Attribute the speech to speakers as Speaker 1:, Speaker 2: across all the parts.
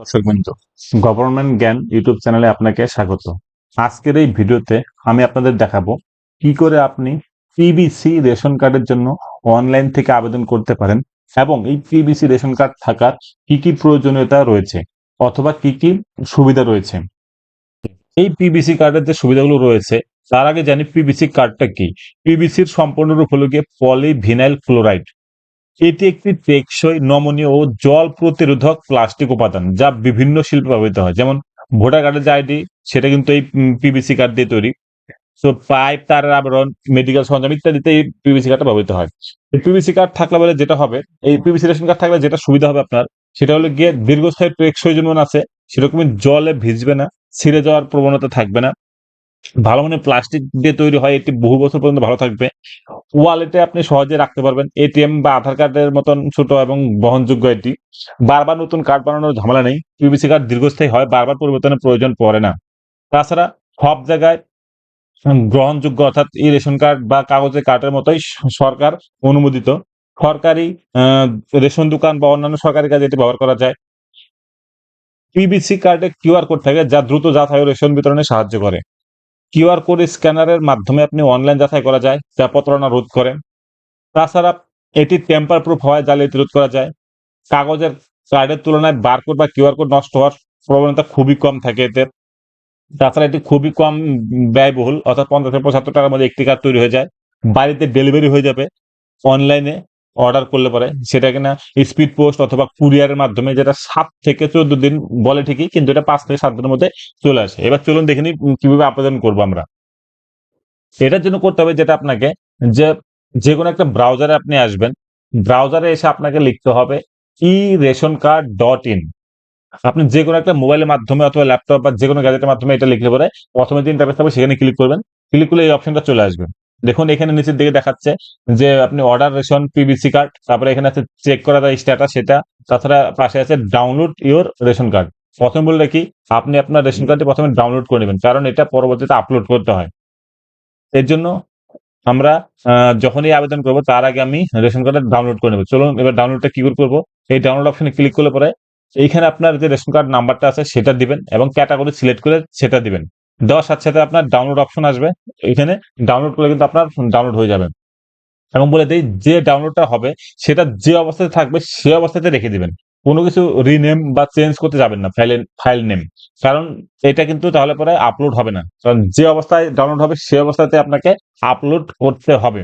Speaker 1: দর্শক বিন্দু গভর্নমেন্ট জ্ঞান ইউটিউব চ্যানেলে আপনাকে স্বাগত। আজকের এই ভিডিওতে আমি আপনাদের দেখাবো কি করে আপনি পিবিসি রেশন কার্ডের জন্য অনলাইন থেকে আবেদন করতে পারেন এবং এই পিবিসি রেশন কার্ড থাকার কি কি প্রয়োজনীয়তা রয়েছে অথবা কি কি সুবিধা রয়েছে। এই পিবিসি কার্ডের যে সুবিধাগুলো রয়েছে, তার আগে জানি পিবিসি কার্ডটা কি? পিবিসির সম্পূর্ণরূপ হলো গিয়ে পলিভিনাইল ক্লোরাইড। এটি একটি টেকসই, নমনীয় ও জল প্রতিরোধক প্লাস্টিক উপাদান যা বিভিন্ন শিল্পে ব্যবহৃত হয়। যেমন ভোটার কার্ডের যে আইডি, সেটা কিন্তু এই পিভিসি কার্ড দিয়ে তৈরি। তো পাইপ তার আবরণ মেডিকেল সরঞ্জাম ইত্যাদিতে এই পিভিসি কার্ডটা ব্যবহৃত হয়। পিভিসি কার্ড থাকলে বলে যেটা হবে, এই পিভিসি রেশন কার্ড থাকলে যেটা সুবিধা হবে আপনার, সেটা হলো গিয়ে দীর্ঘস্থায়ী টেকসই যেমন আছে, সেরকমই জলে ভিজবে না, ছিঁড়ে যাওয়ার প্রবণতা থাকবে না। ভালো মানে প্লাস্টিক দিয়ে তৈরি হয়, এটি বহু বছর পর্যন্ত ভালো থাকবে। ওয়ালেটে আপনি সহজে রাখতে পারবেন। এটিএম বা আধার কার্ডের মতন ছোট এবং বহনযোগ্য এটি। বারবার নতুন কার্ড বানানোর ঝামেলা নেই। পিবিসি কার্ড দীর্ঘস্থায়ী হয়, বারবার পরিবর্তনের প্রয়োজন পড়ে না। তাছাড়া সব জায়গায় গ্রহণযোগ্য অর্থাৎ এই রেশন কার্ড বা কাগজের কার্ডের মতোই সরকার অনুমোদিত। সরকারি রেশন দোকান বা অন্যান্য সরকারি কাজে এটি ব্যবহার করা যায়। পিবিসি কার্ডে কিউআর কোড থাকে যা দ্রুত যাতায়াত রেশন বিতরণে সাহায্য করে। কিউআর কোড স্ক্যানারের মাধ্যমে আপনি অনলাইন যাচাই করা যায় যা প্রতারণা রোধ করে তাছাড়া এটি টেম্পার প্রুফ হয় জালিয়াতি রোধ করা যায়। কাগজের কার্ডের তুলনায় বারকোড বা কিউআর কোড নষ্ট হওয়ার প্রবণতা খুবই কম থাকে এতে। তাছাড়া এটি খুবই কম ব্যয়বহুল, অর্থাৎ পঞ্চাশ থেকে পঁচাত্তর টাকার মধ্যে একটি কার্ড তৈরি হয়ে যায়। বাড়িতে ডেলিভারি হয়ে যাবে। অনলাইনে অর্ডার করলে পরে সেটা কিনা স্পিড পোস্ট অথবা কুরিয়ারের মাধ্যমে যেটা সাত থেকে চোদ্দ দিন বলে ঠিকই, কিন্তু এটা পাঁচ থেকে সাত দিনের মধ্যে চলে আসে। এবার চলুন দেখে নিই কীভাবে আবেদন করব আমরা। এটার জন্য করতে হবে যেটা আপনাকে, যে যে কোনো একটা ব্রাউজারে আপনি আসবেন ব্রাউজারে এসে আপনাকে লিখতে হবে e ration card dot in আপনি যে কোনো একটা মোবাইলের মাধ্যমে অথবা ল্যাপটপ বা যে কোনো গ্যাজেটের মাধ্যমে এটা লিখলে পরে প্রথমে যে ইন্টারফেস হবে সেখানে ক্লিক করবেন। ক্লিক করলে এই অপশনটা চলে আসবে। দেখুন, এখানে নিচের দিকে দেখাচ্ছে যে আপনি অর্ডার রেশন পিবিসি কার্ড তারপরে এখানে আছে চেক করা যায় স্ট্যাটাস সেটা, তাছাড়া পাশে আছে ডাউনলোড ইওর রেশন কার্ড প্রথম বললে কি, আপনি আপনার রেশন কার্ডটি প্রথমে ডাউনলোড করে নেবেন, কারণ এটা পরবর্তীতে আপলোড করতে হয়। এর জন্য আমরা যখনই আবেদন করব, তার আগে আমি রেশন কার্ডটা ডাউনলোড করে নেব। চলুন, এবার ডাউনলোডটা কি করে করব? এই ডাউনলোড অপশনে ক্লিক করলে পরে, এইখানে আপনার যে রেশন কার্ড নাম্বারটা আছে, সেটা দিবেন এবং ক্যাটাগরি সিলেক্ট করে সেটা দিবেন। দেওয়ার সাথে সাথে আপনার ডাউনলোড অপশন আসবে। এখানে ডাউনলোড করলে কিন্তু আপনার ডাউনলোড হয়ে যাবে। এবং বলে দিই, যে ডাউনলোডটা হবে, সেটা যে অবস্থাতে থাকবে, সে অবস্থাতে রেখে দিবেন। কোনো কিছু রিনেম বা চেঞ্জ করতে যাবেন না ফাইলের ফাইল নেম কারণ এটা কিন্তু তাহলে পরে আপলোড হবে না। কারণ যে অবস্থায় ডাউনলোড হবে, সে অবস্থাতে আপনাকে আপলোড করতে হবে।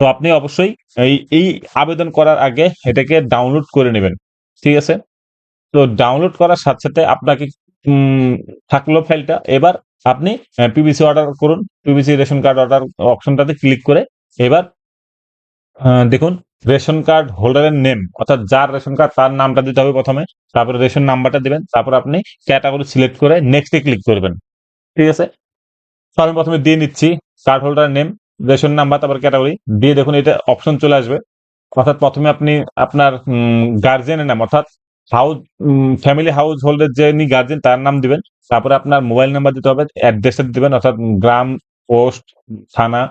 Speaker 1: তো আপনি অবশ্যই এই এই আবেদন করার আগে এটাকে ডাউনলোড করে নেবেন। ঠিক আছে? তো ডাউনলোড করার সাথে সাথে আপনাকে থাকল ফাইলটা। এবার আপনি পিবিসি অর্ডার করুন। পিবিসি রেশন কার্ড অর্ডার অপশনটাতে ক্লিক করে এবার দেখুন, রেশন কার্ড হোল্ডারের নেম অর্থাৎ যার রেশন কার্ড তার নামটা দিতে হবে প্রথমে। তারপরে রেশন নাম্বারটা দিবেন। তারপর আপনি ক্যাটাগরি সিলেক্ট করে নেক্সটে ক্লিক করবেন। ঠিক আছে? আমি প্রথমে দিয়ে নিচ্ছি card holder name ration number তারপর ক্যাটাগরি দিয়ে দেখুন, এটা অপশন চলে আসবে। অর্থাৎ প্রথমে আপনি আপনার গার্জেনের নাম, অর্থাৎ হাউস ফ্যামিলি হাউস হোল্ডের যিনি গার্জেন তার নাম দিবেন। তারপরে আপনার মোবাইল নাম্বার দিতে হবে অ্যাড্রেসটা দিবেন অর্থাৎ গ্রাম পোস্ট থানা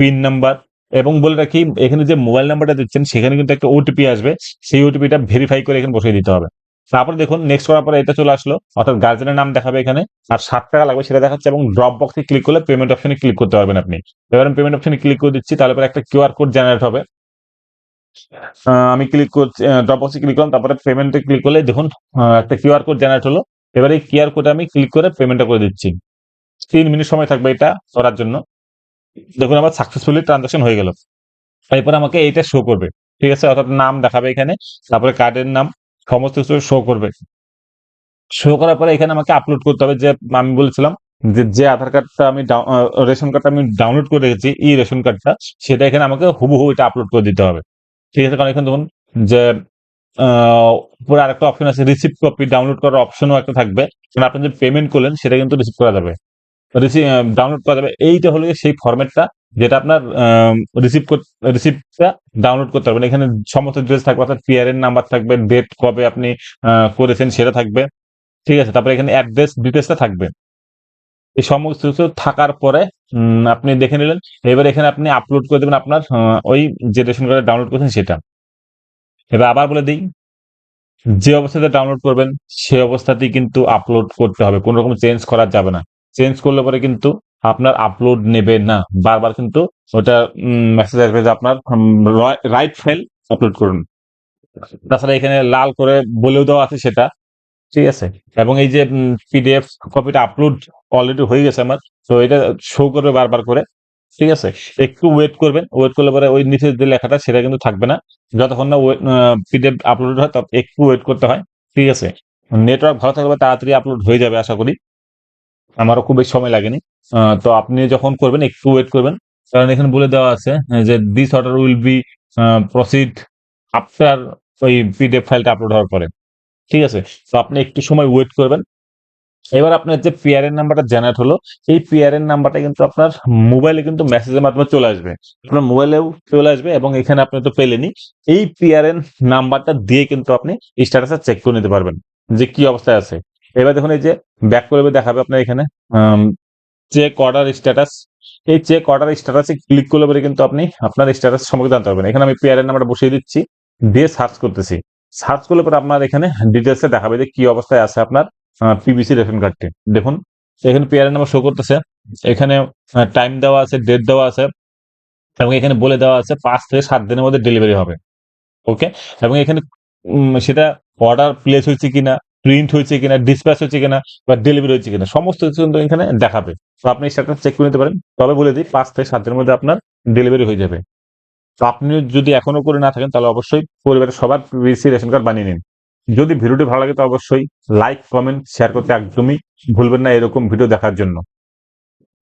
Speaker 1: পিন নাম্বার এবং বলে রাখি, এখানে যে মোবাইল নাম্বারটা দিচ্ছেন, সেখানে কিন্তু একটা ওটিপি আসবে। সেই ওটিপিটা ভেরিফাই করে এখানে বসিয়ে দিতে হবে। তারপরে দেখুন নেক্সট করার পরে এটা চলে আসলো, অর্থাৎ গার্জেনের নাম দেখাবে এখানে। আর সাত টাকা লাগবে সেটা দেখাচ্ছে এবং ড্রপ বক্সে ক্লিক করলে পেমেন্ট অপশনে ক্লিক করতে পারবেন আপনি। এবার আমি পেমেন্ট অপশনে ক্লিক করে দিচ্ছি, তাহলে একটা কিউআর কোড জেনারেট হবে। আমি ক্লিক করছি ড্রপ বক্সে ক্লিক করলাম, তারপরে পেমেন্টে ক্লিক করলে দেখুন একটা কিউআর কোড জেনারেট হলো। এবারে এই কিউআর কোডে আমি ক্লিক করে পেমেন্টটা করে দিচ্ছি। তিন মিনিট সময় থাকবে এটা করার জন্য। দেখুন, আমার সাকসেসফুলি ট্রানজাকশন হয়ে গেল। এরপর আমাকে এইটা শো করবে। ঠিক আছে? অর্থাৎ নাম দেখাবে এখানে, তারপরে কার্ডের নাম, সমস্ত কিছু শো করবে। শো করার পরে এখানে আমাকে আপলোড করতে হবে যে, আমি বলেছিলাম যে যে আধার কার্ডটা আমি রেশন কার্ডটা আমি ডাউনলোড করে রেখেছি, এই রেশন কার্ডটা সেটা এখানে আমাকে হুবহু এটা আপলোড করে দিতে হবে। ঠিক আছে, কারণ এখানে দেখুন যে উপরে আরেকটা অপশন আছে রিসিভ কপি ডাউনলোড করার অপশনও একটা থাকবে। কারণ আপনি যে পেমেন্ট করলেন, সেটা কিন্তু রিসিভ করা যাবে। রিসিভ ডাউনলোড করা যাবে। এইটা হলো সেই ফরম্যাটটা যেটা আপনার রিসিভ রিসিভটা ডাউনলোড করতে পারবেন এখানে সমস্ত ডিটেলস থাকবে, অর্থাৎ পিআর নাম্বার থাকবে ডেট কবে আপনি করেছেন সেটা থাকবে। ঠিক আছে, তারপরে এখানে অ্যাড্রেস ডিটেলসটা থাকবে। এই সমস্ত কিছু থাকার পরে আপনি দেখে নিলেন। এবার এখানে আপনি আপলোড করে দেবেন আপনার ওই যে রেশন কার্ডে ডাউনলোড করেছেন সেটা। এবার আবার বলে দিই, যে অবস্থাতে ডাউনলোড করবেন, সেই অবস্থাতেই কিন্তু আপলোড করতে হবে। কোনো রকম চেঞ্জ করা যাবে না। চেঞ্জ করলে পরে কিন্তু আপনার আপলোড নেবে না। বারবার কিন্তু ওটা মেসেজ আসবে যে আপনার রাইট ফাইল আপলোড করুন। তাছাড়া এখানে লাল করে বলেও দেওয়া আছে সেটা। ঠিক আছে। এবং এই যে পিডিএফ কপিটা আপলোড অলরেডি হয়ে গেছে আমার তো এটা শো করবে বারবার করে, ঠিক আছে? একটু ওয়েট করবেন ওয়েট করলে পরে ওই নিচে যে লেখাটা সেটা কিন্তু থাকবে না। যতক্ষণ না পিডিএফ আপলোড হয়, তত একটু ওয়েট করতে হয়, ঠিক আছে? নেটওয়ার্ক ভালো থাকলে তাড়াতাড়ি আপলোড হয়ে যাবে আশা করি। আমারও খুব বেশি সময় লাগেনি। তো আপনি যখন করবেন, একটু ওয়েট করবেন। কারণ এখানে বলে দেওয়া আছে যে this order will be proceed after ওই পিডিএফ ফাইলটা আপলোড হওয়ার পরে। ঠিক আছে? তো আপনি একটু সময় ওয়েট করবেন। এবার আপনার যে পিআরএন নাম্বারটা জেনারেট হলো, এই পিআরএন নাম্বারটা কিন্তু আপনার মোবাইলে কিন্তু মেসেজের মাধ্যমে চলে আসবে। আপনার মোবাইলেও চলে আসবে এবং এখানে আপনি তো পেলেনই এই পিআরএন নাম্বারটা দিয়ে কিন্তু আপনি স্ট্যাটাসে চেক করে নিতে পারবেন যে কি অবস্থায় আছে। এবার দেখুন এই যে ব্যাক করে দেখাবে আপনার এখানে চেক অর্ডার স্ট্যাটাস এই চেক অর্ডার স্ট্যাটাসে ক্লিক করলে পরে কিন্তু আপনি আপনার স্ট্যাটাস সম্পর্কে জানতে পারবেন। এখানে আমি পিআরএন নাম্বারটা বসিয়ে দিচ্ছি, দিয়ে সার্চ করতেছি। সার্চ করলে পরে আপনার এখানে ডিটেলসে দেখাবে যে কি অবস্থায় আছে আপনার পিবিসি রেশন কার্ডটি। দেখুন, এখানে পিআরএন নাম্বার শো করতেছে। এখানে টাইম দেওয়া আছে ডেট দেওয়া আছে, এবং এখানে বলে দেওয়া আছে পাঁচ থেকে সাত দিনের মধ্যে ডেলিভারি হবে। ওকে এবং এখানে সেটা অর্ডার প্লেস হয়েছে কিনা প্রিন্ট হয়েছে কিনা ডিসপ্যাচ হয়েছে কিনা, বা ডেলিভারি হয়েছে কিনা, সমস্ত কিছু কিন্তু এখানে দেখাবে। তো আপনি সেটা চেক করে নিতে পারেন। তবে বলে দিই, পাঁচ থেকে সাত দিনের মধ্যে আপনার ডেলিভারি হয়ে যাবে। তো আপনি যদি এখনও করে না থাকেন, তাহলে অবশ্যই পরিবারের সবার বিসি রেশন কার্ড বানিয়ে নিন। যদি ভিডিওটি ভালো লাগে, তো অবশ্যই লাইক কমেন্ট শেয়ার করতে একদমই ভুলবেন না এরকম ভিডিও দেখার জন্য।